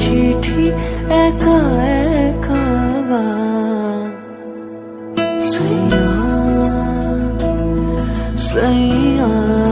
চিঠি একা একা সৈয়া সাইয়া।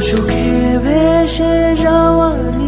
সুখে ভেসে যাওয়ার